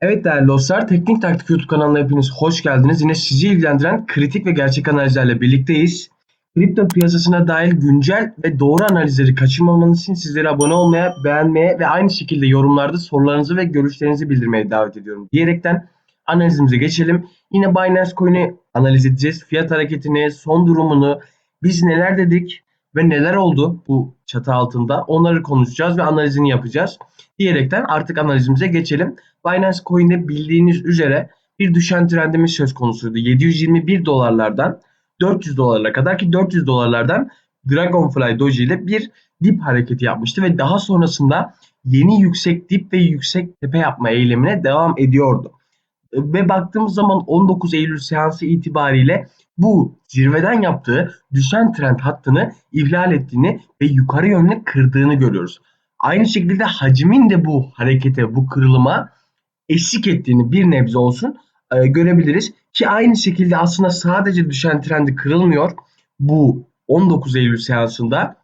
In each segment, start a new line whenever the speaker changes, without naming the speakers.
Evet değerli dostlar, Teknik Taktik YouTube kanalına hepiniz hoş geldiniz. Yine sizi ilgilendiren kritik ve gerçek analizlerle birlikteyiz. Kripto piyasasına dair güncel ve doğru analizleri kaçırmamanız için sizlere abone olmaya, beğenmeye ve aynı şekilde yorumlarda sorularınızı ve görüşlerinizi bildirmeye davet ediyorum. Diyerekten analizimize geçelim. Yine Binance Coin'i analiz edeceğiz. Fiyat hareketini, son durumunu, biz neler dedik ve neler oldu bu çatı altında onları konuşacağız ve analizini yapacağız. Diyerekten artık analizimize geçelim. Binance Coin'de bildiğiniz üzere bir düşen trendimiz söz konusuydu. 721 dolarlardan 400 dolarlara kadar ki 400 dolarlardan Dragonfly Doji ile bir dip hareketi yapmıştı ve daha sonrasında yeni yüksek dip ve yüksek tepe yapma eylemine devam ediyordu. Ve baktığımız zaman 19 Eylül seansı itibariyle bu zirveden yaptığı düşen trend hattını ihlal ettiğini ve yukarı yönlü kırdığını görüyoruz. Aynı şekilde hacmin de bu harekete, bu kırılıma eşlik ettiğini bir nebze olsun e, görebiliriz. Ki aynı şekilde aslında sadece düşen trendi kırılmıyor. Bu 19 Eylül seansında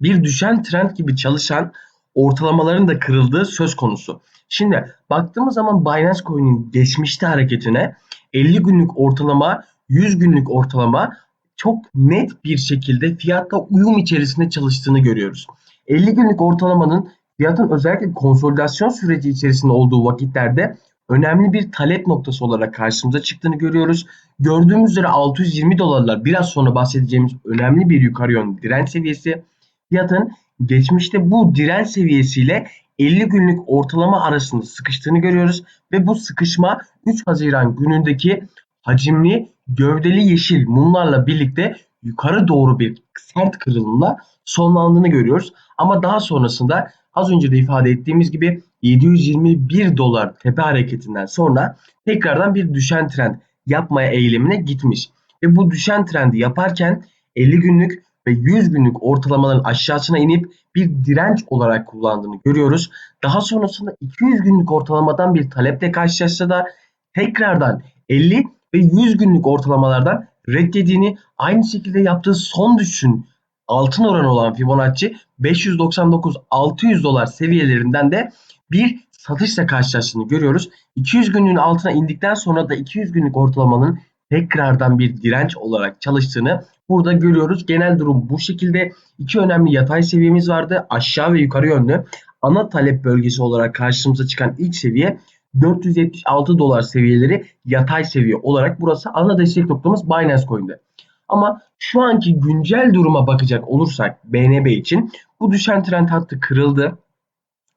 bir düşen trend gibi çalışan ortalamaların da kırıldığı söz konusu. Şimdi baktığımız zaman Binance Coin'in geçmişte hareketine 50 günlük ortalama, 100 günlük ortalama çok net bir şekilde fiyatla uyum içerisinde çalıştığını görüyoruz. 50 günlük ortalamanın fiyatın özellikle konsolidasyon süreci içerisinde olduğu vakitlerde önemli bir talep noktası olarak karşımıza çıktığını görüyoruz. Gördüğümüz üzere 620 dolarlar biraz sonra bahsedeceğimiz önemli bir yukarı yönlü direnç seviyesi. Fiyatın geçmişte bu direnç seviyesiyle 50 günlük ortalama arasında sıkıştığını görüyoruz ve bu sıkışma 3 Haziran günündeki hacimli gövdeli yeşil mumlarla birlikte yukarı doğru bir sert kırılımla sonlandığını görüyoruz. Ama daha sonrasında az önce de ifade ettiğimiz gibi 721 dolar tepe hareketinden sonra tekrardan bir düşen trend yapmaya eylemine gitmiş. Ve bu düşen trendi yaparken 50 günlük ve 100 günlük ortalamaların aşağısına inip bir direnç olarak kullandığını görüyoruz. Daha sonrasında 200 günlük ortalamadan bir taleple karşılaşsa da tekrardan 50 ve 100 günlük ortalamalardan reddediğini aynı şekilde yaptığı son düşün altın oranı olan Fibonacci 599-600 dolar seviyelerinden de bir satışla karşılaştığını görüyoruz. 200 günlüğün altına indikten sonra da 200 günlük ortalamanın tekrardan bir direnç olarak çalıştığını burada görüyoruz. Genel durum bu şekilde. İki önemli yatay seviyemiz vardı. Aşağı ve yukarı yönlü. Ana talep bölgesi olarak karşımıza çıkan ilk seviye 476 dolar seviyeleri yatay seviye olarak burası ana destek noktamız Binance Coin'de. Ama şu anki güncel duruma bakacak olursak BNB için bu düşen trend hattı kırıldı.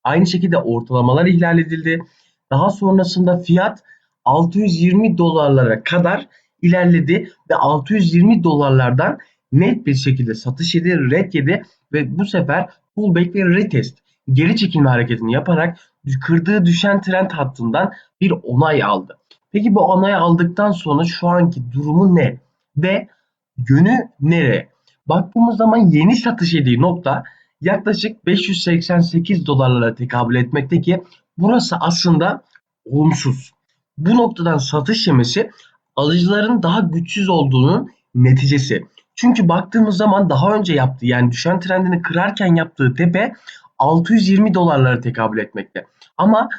Aynı şekilde ortalamalar ihlal edildi. Daha sonrasında fiyat 620 dolarlara kadar ilerledi ve 620 dolarlardan net bir şekilde satış yedi, red yedi ve bu sefer pullback ve retest geri çekilme hareketini yaparak kırdığı düşen trend hattından bir onay aldı. Peki bu onay aldıktan sonra şu anki durumu ne? Ve yönü nereye? Baktığımız zaman yeni satış yediği nokta yaklaşık 588 dolarlara tekabül etmekte ki burası aslında olumsuz. Bu noktadan satış yemesi alıcıların daha güçsüz olduğunun neticesi. Çünkü baktığımız zaman daha önce yaptığı yani düşen trendini kırarken yaptığı tepe 620 dolarlara tekabül etmekte. Ama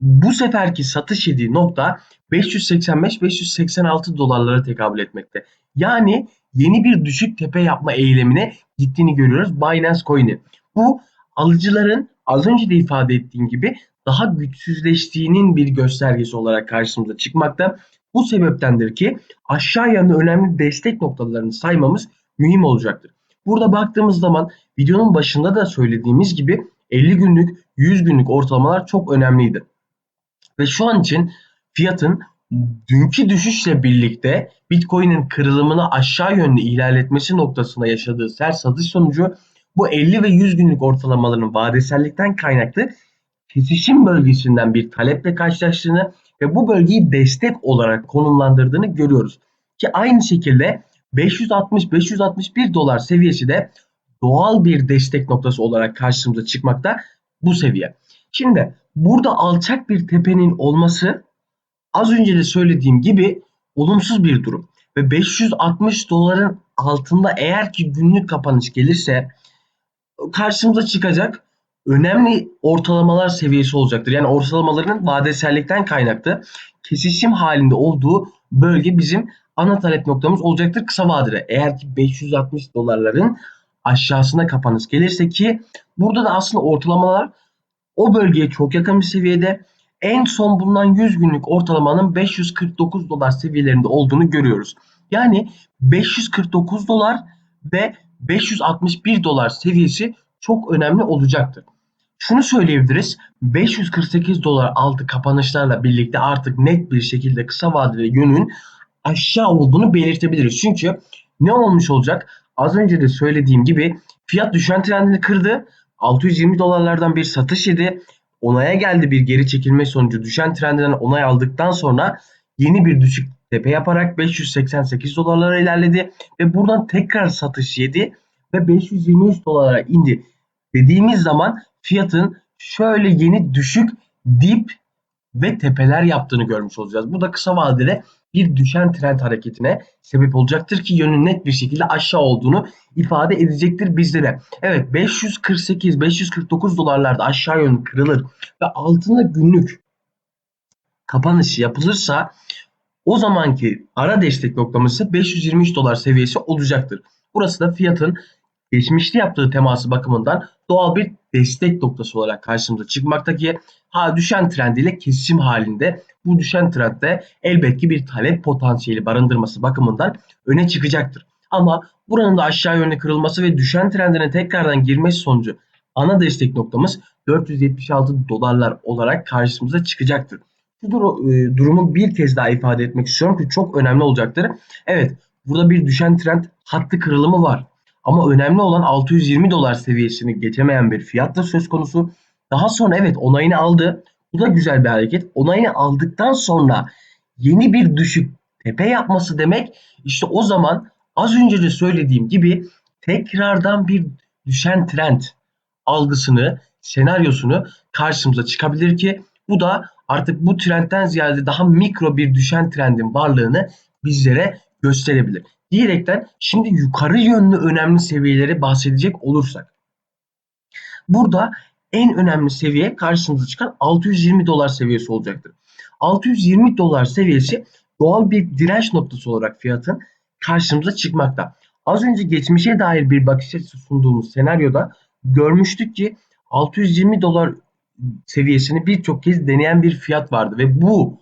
bu seferki satış yediği nokta 585-586 dolarlara tekabül etmekte. Yani yeni bir düşük tepe yapma eylemine gittiğini görüyoruz Binance Coin'i. Bu alıcıların az önce de ifade ettiğim gibi daha güçsüzleştiğinin bir göstergesi olarak karşımıza çıkmakta. Bu sebeptendir ki aşağı yönlü önemli destek noktalarını saymamız mühim olacaktır. Burada baktığımız zaman videonun başında da söylediğimiz gibi 50 günlük, 100 günlük ortalamalar çok önemliydi. Ve şu an için fiyatın dünkü düşüşle birlikte Bitcoin'in kırılımını aşağı yönlü ihlal etmesi noktasında yaşadığı sert satış sonucu bu 50 ve 100 günlük ortalamaların vadesellikten kaynaklı kesişim bölgesinden bir taleple karşılaştığını ve bu bölgeyi destek olarak konumlandırdığını görüyoruz. Ki aynı şekilde 560-561 dolar seviyesi de doğal bir destek noktası olarak karşımıza çıkmakta bu seviye. Şimdi burada alçak bir tepenin olması az önce de söylediğim gibi olumsuz bir durum. Ve 560 doların altında eğer ki günlük kapanış gelirse karşımıza çıkacak önemli ortalamalar seviyesi olacaktır. Yani ortalamaların vadesellikten kaynaklı kesişim halinde olduğu bölge bizim ana talep noktamız olacaktır kısa vadede. Eğer ki 560 dolarların aşağısına kapanış gelirse ki burada da aslında ortalamalar o bölgeye çok yakın bir seviyede. En son bulunan 100 günlük ortalamanın 549 dolar seviyelerinde olduğunu görüyoruz. Yani 549 dolar ve 561 dolar seviyesi çok önemli olacaktır. Şunu söyleyebiliriz. 548 dolar altı kapanışlarla birlikte artık net bir şekilde kısa vadeli yönün aşağı olduğunu belirtebiliriz. Çünkü ne olmuş olacak? Az önce de söylediğim gibi fiyat düşen trendini kırdı. 620 dolarlardan bir satış yedi. Onaya geldi bir geri çekilme sonucu düşen trendinden onay aldıktan sonra yeni bir düşük tepe yaparak 588 dolarlara ilerledi ve buradan tekrar satış yedi ve 523 dolara indi. Dediğimiz zaman fiyatın şöyle yeni düşük dip ve tepeler yaptığını görmüş olacağız. Bu da kısa vadede bir düşen trend hareketine sebep olacaktır ki yönün net bir şekilde aşağı olduğunu ifade edecektir bizlere. Evet 548-549 dolarlarda aşağı yönlü kırılır ve altında günlük kapanışı yapılırsa o zamanki ara destek noktamız ise 523 dolar seviyesi olacaktır. Burası da fiyatın geçmişte yaptığı teması bakımından doğal bir destek noktası olarak karşımıza çıkmakta ki ha düşen trendiyle kesişim halinde bu düşen trendde elbette bir talep potansiyeli barındırması bakımından öne çıkacaktır. Ama buranın da aşağı yönlü kırılması ve düşen trendine tekrardan girmesi sonucu ana destek noktamız 476 dolarlar olarak karşımıza çıkacaktır. Şu e, durumu bir kez daha ifade etmek istiyorum ki çok önemli olacaktır. Evet burada bir düşen trend hattı kırılımı var. Ama önemli olan 620 dolar seviyesini geçemeyen bir fiyat da söz konusu. Daha sonra evet onayını aldı. Bu da güzel bir hareket. Onayını aldıktan sonra yeni bir düşük tepe yapması demek işte o zaman az önce de söylediğim gibi tekrardan bir düşen trend algısını, senaryosunu karşımıza çıkabilir ki bu da artık bu trendten ziyade daha mikro bir düşen trendin varlığını bizlere gösterebilir diyerekten şimdi yukarı yönlü önemli seviyeleri bahsedecek olursak. Burada en önemli seviye karşımıza çıkan 620 dolar seviyesi olacaktır. 620 dolar seviyesi doğal bir direnç noktası olarak fiyatın karşımıza çıkmakta. Az önce geçmişe dair bir bakış açısı sunduğumuz senaryoda görmüştük ki 620 dolar seviyesini birçok kez deneyen bir fiyat vardı ve bu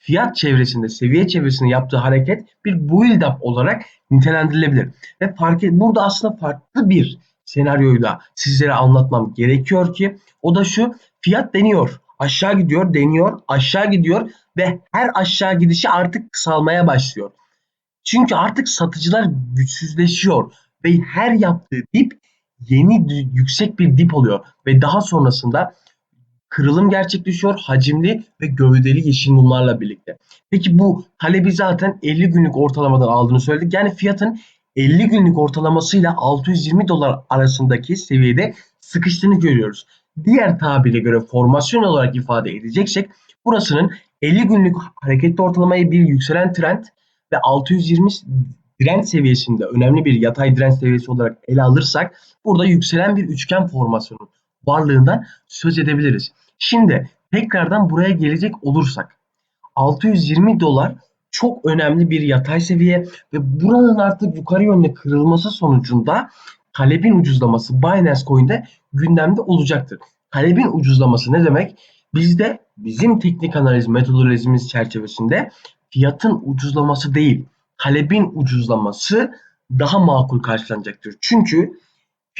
fiyat çevresinde, seviye çevresinde yaptığı hareket bir build up olarak nitelendirilebilir. Ve fark burada aslında farklı bir senaryoyu sizlere anlatmam gerekiyor ki o da şu fiyat deniyor. Aşağı gidiyor, deniyor, aşağı gidiyor ve her aşağı gidişi artık kısalmaya başlıyor. Çünkü artık satıcılar güçsüzleşiyor ve her yaptığı dip yeni yüksek bir dip oluyor ve daha sonrasında kırılım gerçekleşiyor hacimli ve gövdeli yeşil mumlarla birlikte. Peki bu talebi zaten 50 günlük ortalamadan aldığını söyledik. Yani fiyatın 50 günlük ortalamasıyla 620 dolar arasındaki seviyede sıkıştığını görüyoruz. Diğer tabire göre formasyon olarak ifade edeceksek burasının 50 günlük hareketli ortalamayı bir yükselen trend ve 620 direnç seviyesinde önemli bir yatay direnç seviyesi olarak ele alırsak burada yükselen bir üçgen formasyonu varlığından söz edebiliriz. Şimdi tekrardan buraya gelecek olursak 620 dolar çok önemli bir yatay seviye ve buranın artık yukarı yönde kırılması sonucunda talebin ucuzlaması Binance Coin'de gündemde olacaktır. Talebin ucuzlaması ne demek? Bizde bizim teknik analiz metodolojimiz çerçevesinde fiyatın ucuzlaması değil, talebin ucuzlaması daha makul karşılanacaktır. Çünkü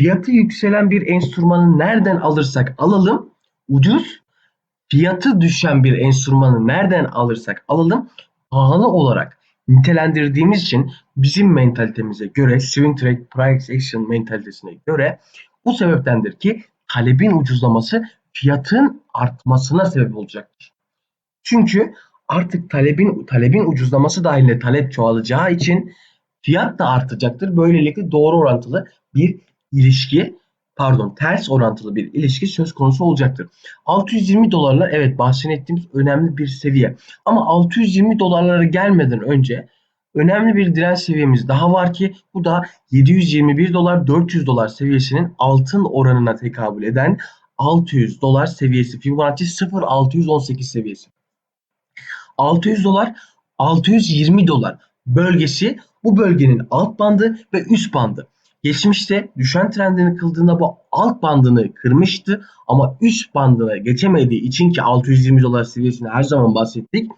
fiyatı yükselen bir enstrümanı nereden alırsak alalım ucuz, fiyatı düşen bir enstrümanı nereden alırsak alalım pahalı olarak nitelendirdiğimiz için bizim mentalitemize göre swing trade price action mentalitesine göre bu sebeptendir ki talebin ucuzlaması fiyatın artmasına sebep olacaktır. Çünkü artık talebin talebin ucuzlaması dahilinde talep çoğalacağı için fiyat da artacaktır. Böylelikle doğru orantılı bir ilişki pardon ters orantılı bir ilişki söz konusu olacaktır. 620 dolarlar evet bahsettiğimiz önemli bir seviye. Ama 620 dolarlara gelmeden önce önemli bir direnç seviyemiz daha var ki bu da 721 dolar 400 dolar seviyesinin altın oranına tekabül eden 600 dolar seviyesi. Fibonacci 0.618 seviyesi. 600 dolar 620 dolar bölgesi bu bölgenin alt bandı ve üst bandı. Geçmişte düşen trendini kıldığında bu alt bandını kırmıştı ama üst bandına geçemediği için ki 620 dolar seviyesini her zaman bahsettik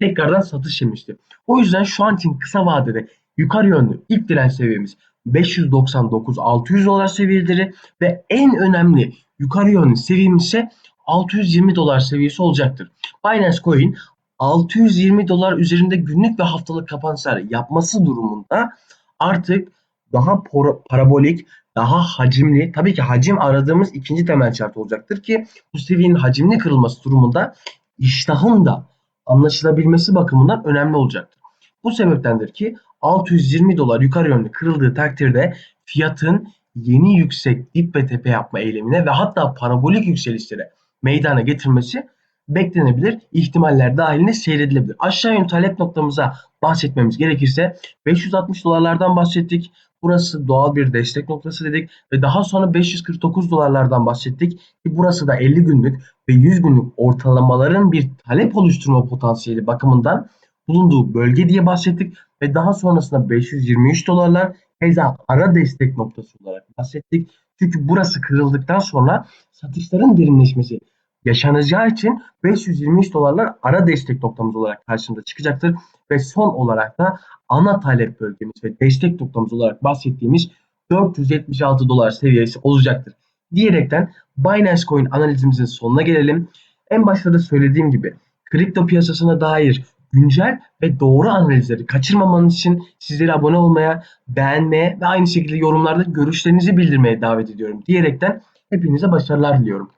tekrardan satış yemişti. O yüzden şu an için kısa vadede yukarı yönlü ilk direnç seviyemiz 599-600 dolar seviyeleri ve en önemli yukarı yönlü seviyemiz ise 620 dolar seviyesi olacaktır. Binance Coin 620 dolar üzerinde günlük ve haftalık kapanışlar yapması durumunda artık daha parabolik, daha hacimli, tabii ki hacim aradığımız ikinci temel şart olacaktır ki bu seviyenin hacimli kırılması durumunda iştahın da anlaşılabilmesi bakımından önemli olacaktır. Bu sebeptendir ki 620 dolar yukarı yönlü kırıldığı takdirde fiyatın yeni yüksek dip ve tepe yapma eylemine ve hatta parabolik yükselişlere meydana getirmesi beklenebilir. ihtimaller dahilinde seyredilebilir. Aşağı yönlü talep noktamıza bahsetmemiz gerekirse 560 dolarlardan bahsettik. Burası doğal bir destek noktası dedik ve daha sonra 549 dolarlardan bahsettik ki burası da 50 günlük ve 100 günlük ortalamaların bir talep oluşturma potansiyeli bakımından bulunduğu bölge diye bahsettik ve daha sonrasında 523 dolarlar keza ara destek noktası olarak bahsettik. Çünkü burası kırıldıktan sonra satışların derinleşmesi yaşanacağı için 523 dolarlar ara destek noktamız olarak karşımıza çıkacaktır. Ve son olarak da ana talep bölgemiz ve destek noktamız olarak bahsettiğimiz 476 dolar seviyesi olacaktır. Diyerekten Binance Coin analizimizin sonuna gelelim. En başta da söylediğim gibi kripto piyasasına dair güncel ve doğru analizleri kaçırmamanız için sizleri abone olmaya, beğenmeye ve aynı şekilde yorumlarda görüşlerinizi bildirmeye davet ediyorum diyerekten hepinize başarılar diliyorum.